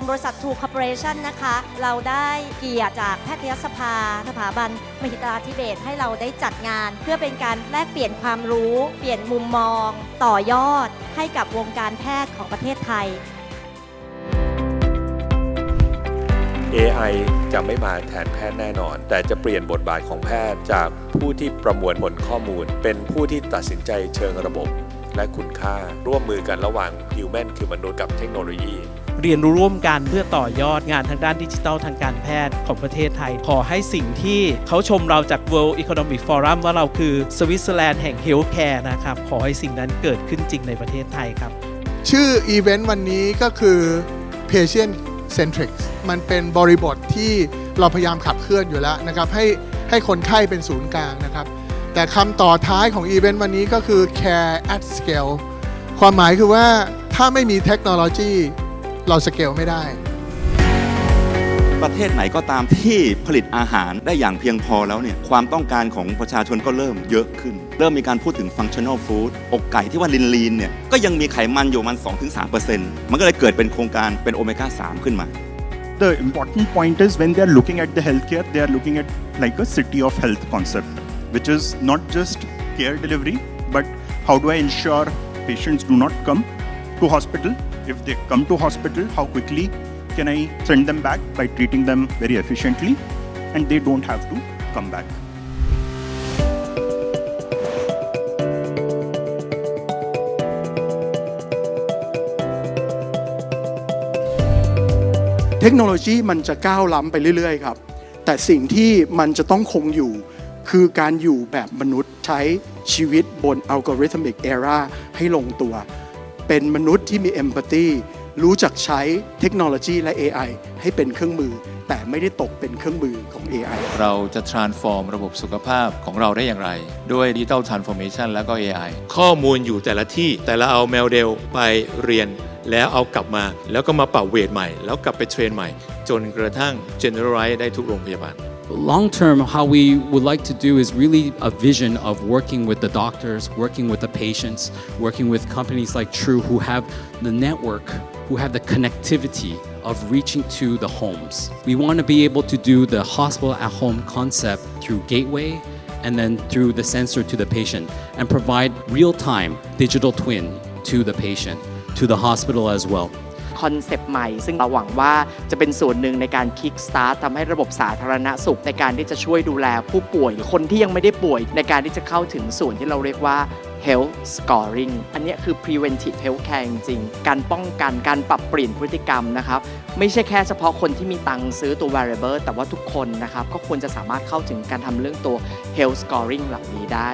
นบริษัท True Corporation นะคะ เราได้เกียรติจากแพทยสภาสถาบัน มหิตราธิเบศให้เราได้จัดงาน เพื่อเป็นการแลกเปลี่ยนความรู้ เปลี่ยนมุมมอง ต่อยอด ให้กับวงการแพทย์ของประเทศไทย AI จะไม่มาแทนแพทย์แน่นอน แต่จะเปลี่ยนบทบาทของแพทย์จากผู้ที่ประมวลผลข้อมูล เป็นผู้ที่ตัดสินใจเชิงระบบ และคุณค่าร่วมมือกันระหว่าง Human คือมนุษย์กับเทคโนโลยี เรียนรู้ร่วมกันเพื่อต่อยอดงานทางด้านดิจิทัลทางการแพทย์ของประเทศไทย ขอให้สิ่งที่เขาชมเราจาก World Economic Forum ว่าเราคือสวิตเซอร์แลนด์แห่ง Healthcare นะครับ ขอให้สิ่งนั้นเกิดขึ้นจริงในประเทศไทยครับ ชื่ออีเวนต์วันนี้ก็คือ patient centric มันเป็นบริบทที่เราพยายามขับเคลื่อนอยู่แล้วนะครับ ให้ให้คนไข้เป็นศูนย์กลางนะครับ แต่คำต่อท้ายของอีเวนต์วันนี้ก็คือ care at scale ความหมายคือว่าถ้าไม่มีเทคโนโลยี เราสเกลไม่ได้ ประเทศไหนก็ตามที่ผลิตอาหารได้อย่างเพียงพอแล้วเนี่ยความต้องการของประชาชนก็เริ่มเยอะขึ้น เริ่มมีการพูดถึง functional food อกไก่ที่ว่าลินลีนเนี่ยก็ยังมีไขมันอยู่มัน 2-3%มันก็เลยเกิดเป็นโครงการเป็นโอเมก้า 3 ขึ้นมา the important point is when they are looking at the healthcare, they are looking at like a city of health concept, which is not just care delivery, but how do I ensure patients do not come to hospital? If they come to hospital, how quickly can I send them back by treating them very efficiently, and they don't have to come back. เทคโนโลยีมันจะก้าวล้ำไปเรื่อย ๆ ครับ แต่สิ่งที่มันจะต้องคงอยู่คือการอยู่แบบมนุษย์ใช้ชีวิตบนอัลกอริทึมิกเอราให้ลงตัว เป็นมนุษย์ที่มีเอมพัตตีรู้จักใช้เทคโนโลยีและ AI ให้เป็นเครื่องมือ แต่ไม่ได้ตกเป็นเครื่องมือของ AI เราจะ transform ระบบสุขภาพของเราได้อย่างไร ด้วย Digital Transformation แล้วก็ AI ข้อมูลอยู่แต่ละที่แต่ละเอาแมวเดลไปเรียน แล้วเอากลับมา แล้วก็มาปรับเวทใหม่ แล้วกลับไปเทรนใหม่ จนกระทั่ง generalize ได้ทุกโรงพยาบาล long term, how we would like to do is really a vision of working with the doctors, working with the patients, working with companies like True who have the network, who have the connectivity of reaching to the homes. We want to be able to do the hospital at home concept through Gateway and then through the sensor to the patient and provide real time digital twin to the patient, to the hospital as well. คอนเซปต์ใหม่ ซึ่งเราหวังว่าจะเป็นส่วนหนึ่งในการคิกสตาร์ททำให้ระบบสาธารณสุขในการที่จะช่วยดูแลผู้ป่วย หรือคนที่ยังไม่ได้ป่วยในการที่จะเข้าถึงส่วนที่เราเรียกว่า health scoring อันนี้คือ preventive health care จริงๆ การป้องกันการปรับเปลี่ยนพฤติกรรมนะครับ ไม่ใช่แค่เฉพาะคนที่มีตังค์ซื้อตัว variable แต่ว่าทุกคนนะครับ ก็ควรจะสามารถเข้าถึงการทำเรื่องตัว health scoring เหล่านี้ได้